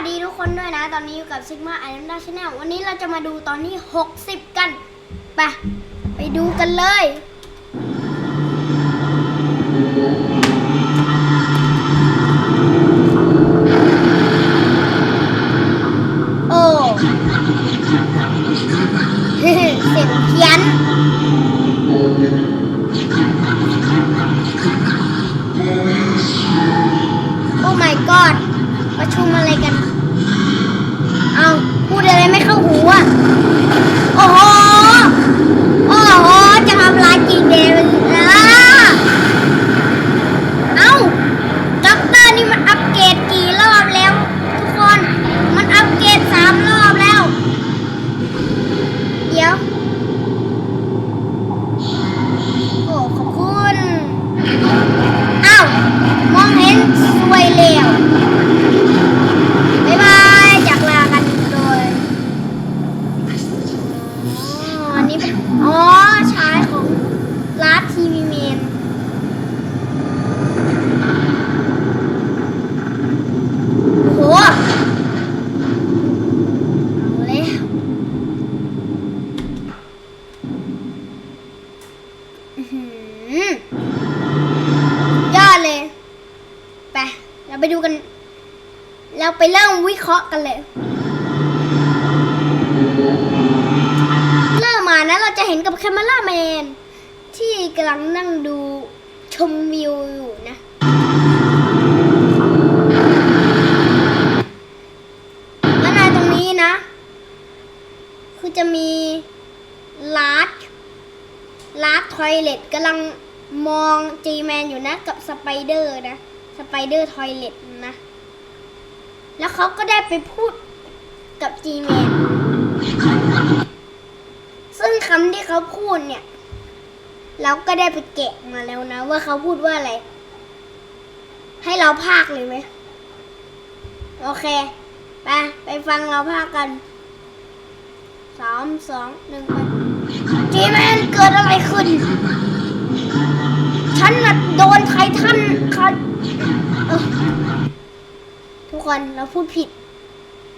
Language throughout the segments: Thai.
วัสดีทุกคนด้วยนะ ตอนนี้อยู่กับซิกมาไอรอนด้าชาแนลวันนี้เราจะมาดูตอนที่ 60 กัน ไป ไปดูกันเลย โอ้ เสียงเพี้ยน โอ้ my god ประชุมอะไรกัน เอาพูดอะไรไม่เข้าหูอะ โอ้โห โอ้โห จะทำลายจริงเดนนะเอาด็อกเตอร์นี่มันอัปเกรดกี่รอบแล้ว ทุกคน มันอัปเกรดสามรอบแล้ว เดี๋ยว โอ้ ขอบคุณ อ้าว มองเห็นสวยแล้วบ๊ายบายจากลากันโดยอ๋ออันนี้เป็น อ๋อชายของร้านทีวีเมน โหเอาแล้วอื้อหือยอดเลย ไป เราไปดูกัน เราไปเริ่มวิ เริ่มมานะเราจะเห็นกับแคม e ราแมน ที่กำลังนั่งดูชมวิวอยู่นะ และในตรงนี้นะ คือจะมีลาร์ดลาร์ดทอยเลตกำลังมองจีแมนอยู่นะกับสไปเดอร์นะ สไปเดอร์ทอยเลตนะ แล้วเขาก็ได้ไปพูดกับจีแมนซึ่งคำที่เขาพูดเนี่ย เราก็ได้ไปแกะมาแล้วนะ ว่าเขาพูดว่าอะไร ให้เราพากเลยไหม โอเค ไปไปฟังเราพากกันสามสองหนึ่งไปจีแมนเกิดอะไรขึ้น ฉันน่ะโดนไททันคัน ทุกคนเราพูดผิด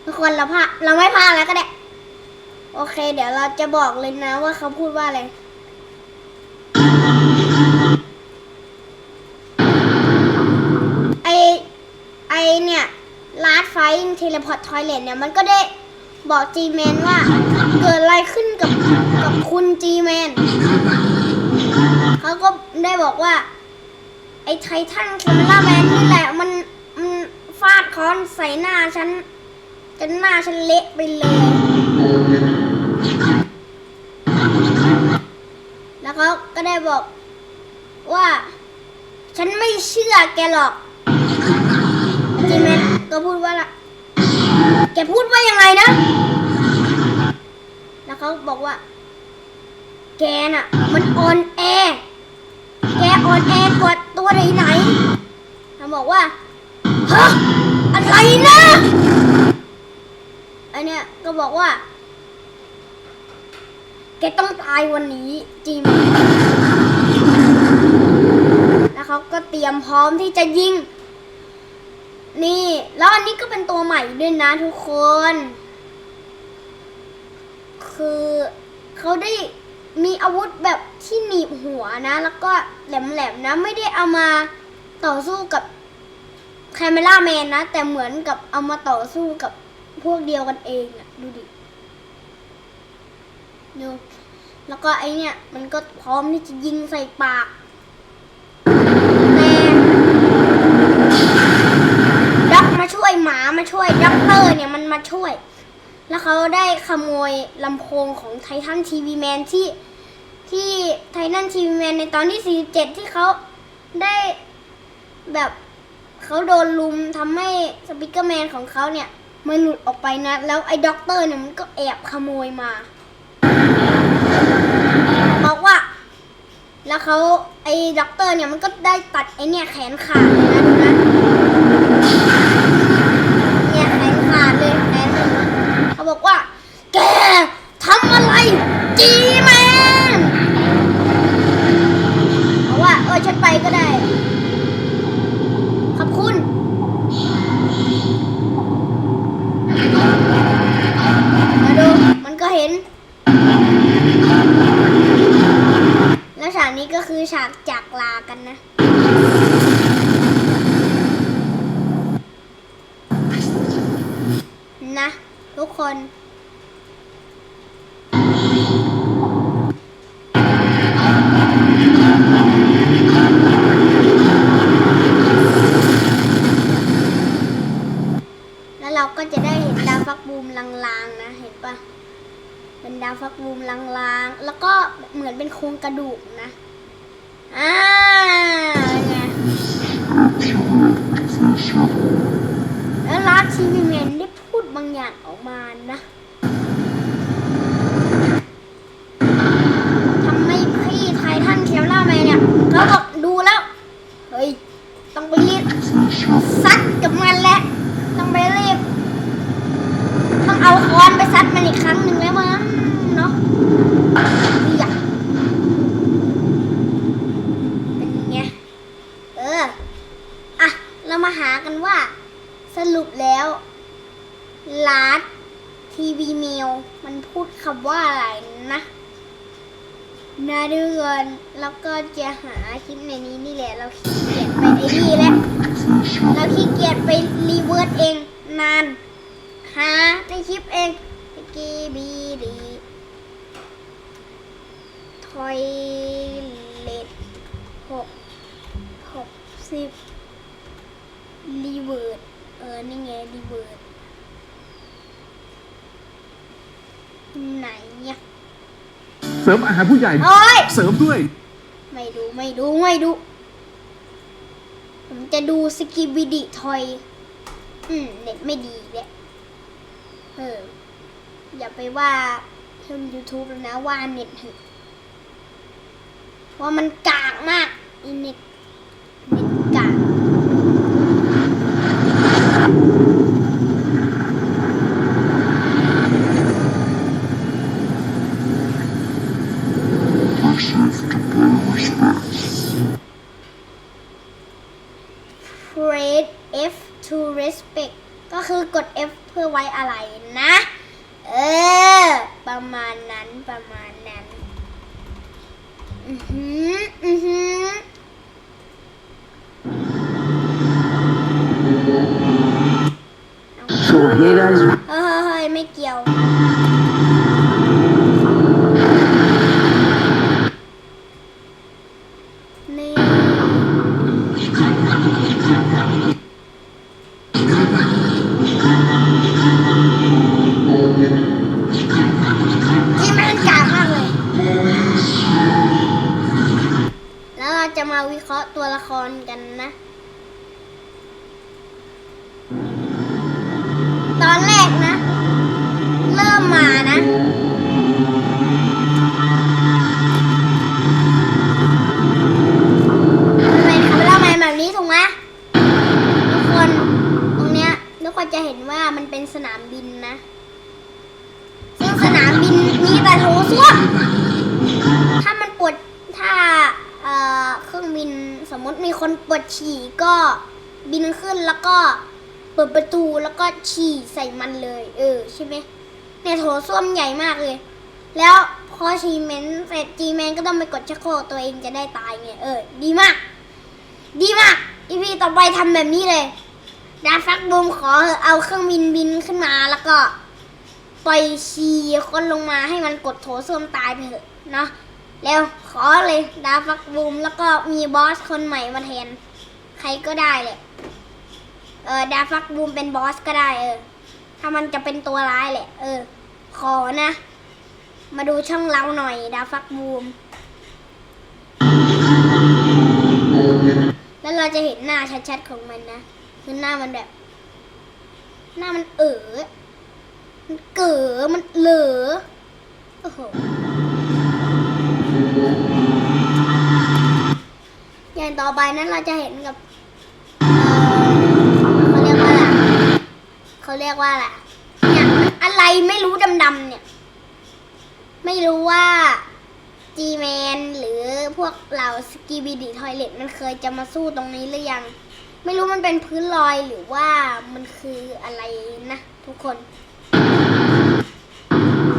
ทุกคนเราพาเราไม่พาแล้วก็ได้ โอเค เดี๋ยวเราจะบอกเลยนะว่าเขาพูดว่าอะไรไอไอเนี่ยลาดไฟเทเลพอร์ตทอยเลทเนี่ยมันก็ได้บอกจีแมนว่าเกิดอะไรขึ้นกับกับคุณจีแมนเขาก็ได้บอกว่า ไอ้ไททันแคมเมราแมนนี่แหละมัน ฟาดค้อนใส่หน้าฉันจนหน้าฉันเละไปเลย แล้วเขาก็ได้บอกว่า ฉันไม่เชื่อแกหรอกจริงไหมก็พูดว่าละแกพูดว่ายังไงนะ แล้วเขาบอกว่า แกน่ะ มันอ่อนแอ แกอ่อนแอกว่าตัวไหนไหนเขาบอกว่า ฮะอะไรนะ อันเนี้ยก็บอกว่า แกต้องตายวันนี้จริงแล้วเขาก็เตรียมพร้อมที่จะยิง นี่ แล้วอันนี้ก็เป็นตัวใหม่ด้วยนะทุกคน คือเขาได้มีอาวุธแบบที่หนีบหัวนะ แล้วก็แหลมๆนะ ไม่ได้เอามาต่อสู้กับ คมเมล่าแมนนะ แต่เหมือนกับเอามาต่อสู้กับพวกเดียวกันเองอะดูดิดูแล้วก็ไอเนี่ย มันก็พร้อมที่จะยิงใส่ปากแต่ด็อกมาช่วยหมามาช่วยด็อกเตอร์เนี่ยมันมาช่วย แล้วเขาได้ขโมยลำโพงของไททันทีวีแมนที่ที่ไททันทีวีแมนในตอนที่ 47 ที่เขาได้แบบ เขาโดนลุมทำให้สปิเกอร์แมนของเขาเนี่ยมันหลุดออกไปนะ แล้วไอ้ด็อกเตอร์เนี่ยมันก็แอบขโมยมา บอกว่า แล้วเขาไอ้ด็อกเตอร์เนี่ยมันก็ได้ตัดไอ้เนี่ยแขนขาดเลยนะดูนะเนี่ยแขนขาดเลยแขนหนึ่งเขาบอกว่า แกทำอะไรจีแมนบอกว่าเออฉันไปก็ได้ ขอบคุณ เห็น แล้วฉากนี้ก็คือฉากจากลากันนะนะ ทุกคน แล้วเราก็จะได้เห็นดาวฟักบูมลางๆนะเห็นปะ เป็นดาวฟักบูมลางๆ แล้วก็เหมือนเป็นโครงกระดูกนะ อ่าไงแล้วลาทีวีแมนได้พูดบางอย่างออกมานะทำไมพี่ไททันเคลล่าแมนเนี่ยเขาบอกดูแล้ว เฮ้ย ต้องไปรีบซัดกับมันแหละ ต้องไปรีบ เอาค้อนไปซัดมันอีกครั้งหนึ่งแล้วมั้งเนาะอยากเป็นไงเอออะเรามาหากันว่า สรุปแล้วลาดทีวีเมลมันพูดคำว่าอะไรนะนาเดูกันแล้วก็จะหาคลิปในนี้นี่แหละ เราขี้เกียจไปไอ้นี่แหละเราขี้เกียจไปรีเวิร์สเองนาน หาในคลิปเองกีบีดีทอยเลตหกหกสิบรีเวิร์ดเออ นี่ไงรีเวิร์ดไหนเนี่ยเสริมอาหารผู้ใหญ่ โอ้ยเสริมด้วย ไม่ดูไม่ดูไม่ดู ผมจะดูสกิบิดิทอย อืม เน็ตไม่ดีเลยเออ อย่าไปว่าช่อง YouTube แล้วนะว่าเน็ตเถอะว่ามันกากมากอีเน็ตเน็ตกาก press F to respect ก็คือกด F เพื่อไว้อะไรนะ เออ ประมาณนั้นประมาณนั้น อือหืออือหือ So hey guys, เฮ้ยเฮ้ยเฮ้ยไม่เกี่ยว มาวิเคราะห์ตัวละครกันนะ ตอนแรกนะ เริ่มมานะเป็นคาเมล่ามนแบบนี้ถูกไหมทุกคน ตรงเนี้ยทุกคนจะเห็นว่ามันเป็นสนามบินนะ ซึ่งสนามบินมีแต่โถส้วมถ้ามันปวดถ้า เครื่องบินสมมติมีคนปวดฉี่ก็บินขึ้นแล้วก็เปิดประตูแล้วก็ฉี่ใส่มันเลย เออใช่ไหมเนี่ยโถส้วมใหญ่มากเลย แล้วพอฉี่เมนเสร็จจีแมนก็ต้องไปกดชักโครกตัวเองจะได้ตายไงเออ ดีมาก ดีมากอีพีต่อไปทำแบบนี้เลยดาฟักบูมขอเอาเครื่องบินบินขึ้นมาแล้วก็ปล่อยชีคนลงมาให้มันกดโถส้วมตายไปเถอะเนาะ เร็วขอเลยดาฟักบูมแล้วก็มีบอสคนใหม่มาแทน ใครก็ได้เลยเออดาฟักบูมเป็นบอสก็ได้เออ ถ้ามันจะเป็นตัวร้ายแหละ เออ ขอนะ มาดูช่องเราหน่อย ดาฟักบูม แล้วเราจะเห็นหน้าชัดๆของมันนะคือหน้ามันแบบ หน้ามันเอ๋อมันเก๋อมันเหลือโอ้โห ต่อไปนั้นเราจะเห็นกับเขาเรียกว่าอะไรเขาเรียกว่าอะไรเนี่ยอะไรไม่รู้ดำๆเนี่ย ไม่รู้ว่าจีแมนหรือพวกเหล่าสกีบีดีทอยเลตมันเคยจะมาสู้ตรงนี้หรือยัง ไม่รู้มันเป็นพื้นลอยหรือว่ามันคืออะไรนะทุกคน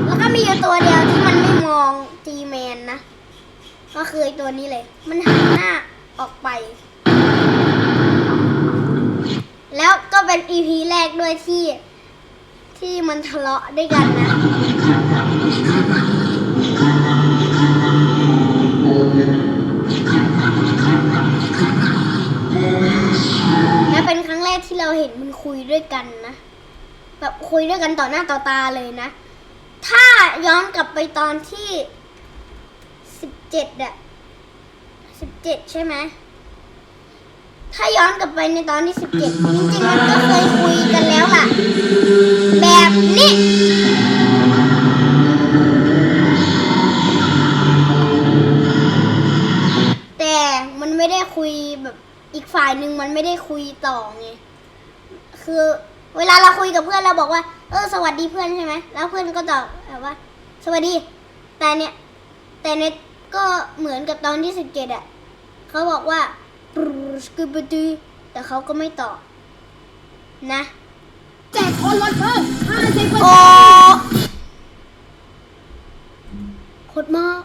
แล้วก็มีอยู่ตัวเดียวที่มันไม่มองจีแมนนะ ก็คือตัวนี้เลย มันหันหน้า ออกไป แล้วก็เป็นอีพีแรกด้วยที่ ที่มันทะเลาะด้วยกันนะ และเป็นครั้งแรกที่เราเห็นมันคุยด้วยกันนะ แบบคุยด้วยกันต่อหน้าต่อตาเลยนะ ถ้าย้อนกลับไปตอนที่สิบเจ็ดอะ สิบเจ็ดใช่ไหม ถ้าย้อนกลับไปในตอนที่สิบเจ็ดจริงๆมันก็เคยคุยกันแล้วล่ะ แบบนี้แต่มันไม่ได้คุยแบบอีกฝ่ายหนึ่งมันไม่ได้คุยต่อไงคือเวลาเราคุยกับเพื่อนเราบอกว่า เออ สวัสดีเพื่อนใช่ไหมแล้วเพื่อนก็ตอบแบบว่า สวัสดี แต่เนี่ย แต่เน็ตก็เหมือนกับตอนที่สิบเจ็ดอะ เขาบอกว่าปรูสกูบดูแต่เขาก็ไม่ตอบนะแจกโอนลดเพิ่ม50เปอร์โอ้เซ็นต์โคตรมาก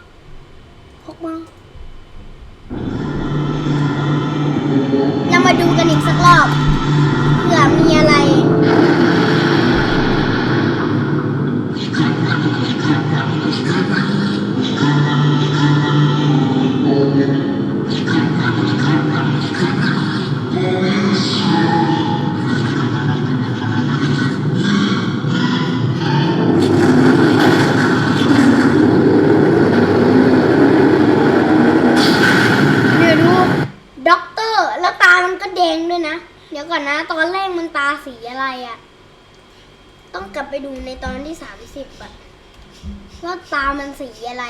มันสีอะไร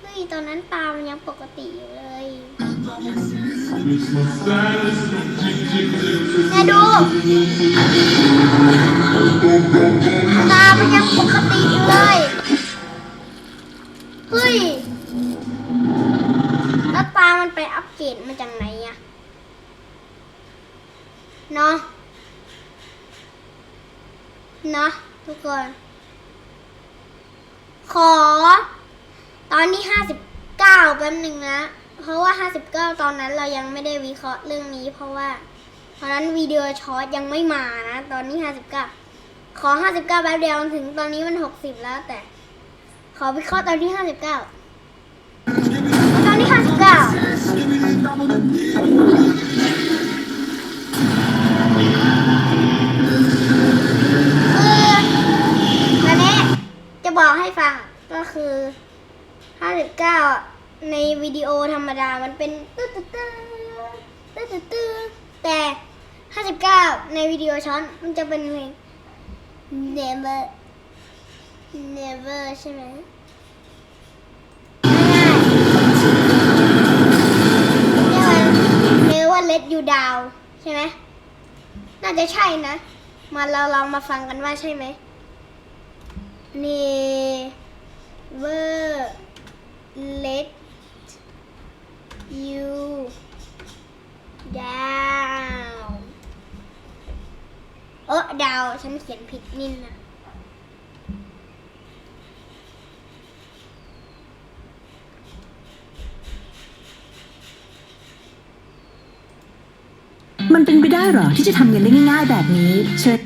เฮ้ยตอนนั้นตามันยังปกติอยู่เลยเนี่ดู ตามันยังปกติอยู่เลยเฮ้ยแล้วตามันไปอัปเกรดมาจากไหนอะเนาะเนาะทุกคน อ ตอนที่ห้าสิบเก้าแป๊บหนึ่งนะ เพราะว่าห้าสิบเก้าตอนนั้นเรายังไม่ได้วิเคราะห์เรื่องนี้ เพราะว่าตอนนั้นวิดีโอช็อตยังไม่มานะ ตอนนี้ห้าสิบเก้าขอห้าสิบเก้าแป๊บเดียวถึงตอนนี้มันหกสิบแล้วแต่ ขอวิเคราะห์ตอนที่ห้าสิบเก้าตอนที่ห้าสิบเก้าคือตอนนี้จะบอกให้ฟัง ก็คือห้าสิบเก้าในวิดีโอธรรมดามันเป็นตื้อตื้อตื้อตื้อตื้อแต่ห้าสิบเก้าในวิดีโอช้อนมันจะเป็นเพลง never never ใช่ไหมง่ายๆเรียกว่า let you down ใช่ไหมน่าจะใช่นะ มาเราลองมาฟังกันว่าใช่ไหมนี่ never let you down เออดาวฉันเขียนผิดนินนะมันเป็นไปได้เหรอที่จะทำเงินได้ง่ายๆแบบนี้เชิญ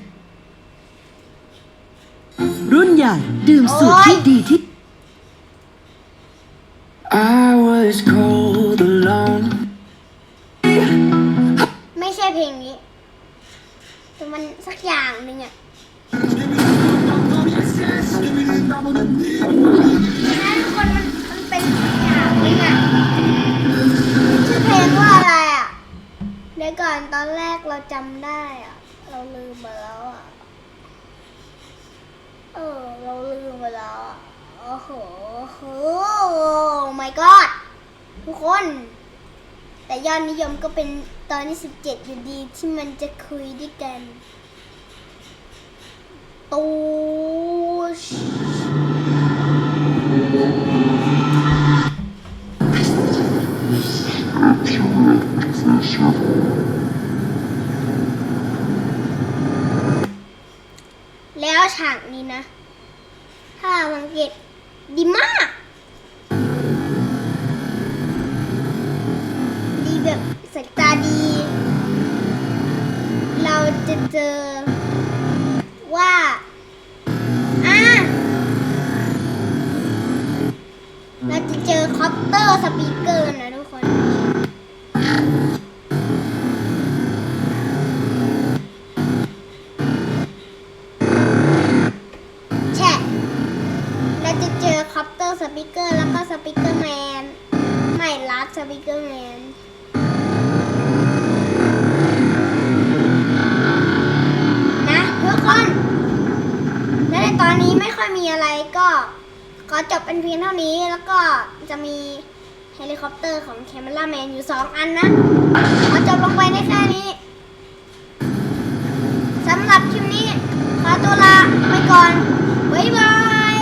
รุ่นใหญ่ดื่มสูตรที่ดีที่ cold alone. ไม่ใช่เพลงนี้ แต่มันสักอย่างหนึ่งอะนั้นคนมันมันเป็นสักอย่างหนึ่งอะชื่อเพลงว่าอะไรอะเดี๋ยวก่อนตอนแรกเราจำได้อะเราลืมไปแล้วอะเออเราลืมไปแล้วอะโอ้โหโอ้ my god ทุกคน แต่ยอดนิยมก็เป็นตอนที่สิบเจ็ดอยู่ดีที่มันจะคุยด้วยกัน ตูชแล้วฉากนี้นะ ถ้าสังเกตดีมาก จะเจอว่าอะเราจะเจอคอปเตอร์สปีกเกอร์นะ วันนี้ไม่ค่อยมีอะไรก็ขอจบเป็นเพียงเท่านี้แล้วก็จะมีเฮลิคอปเตอร์ของแคมเมล่าแมนอยู่สองอันนะขอจบลงไปในแค่นี้สำหรับคลิปนี้ขอตัวลาไปก่อนบ๊ายบาย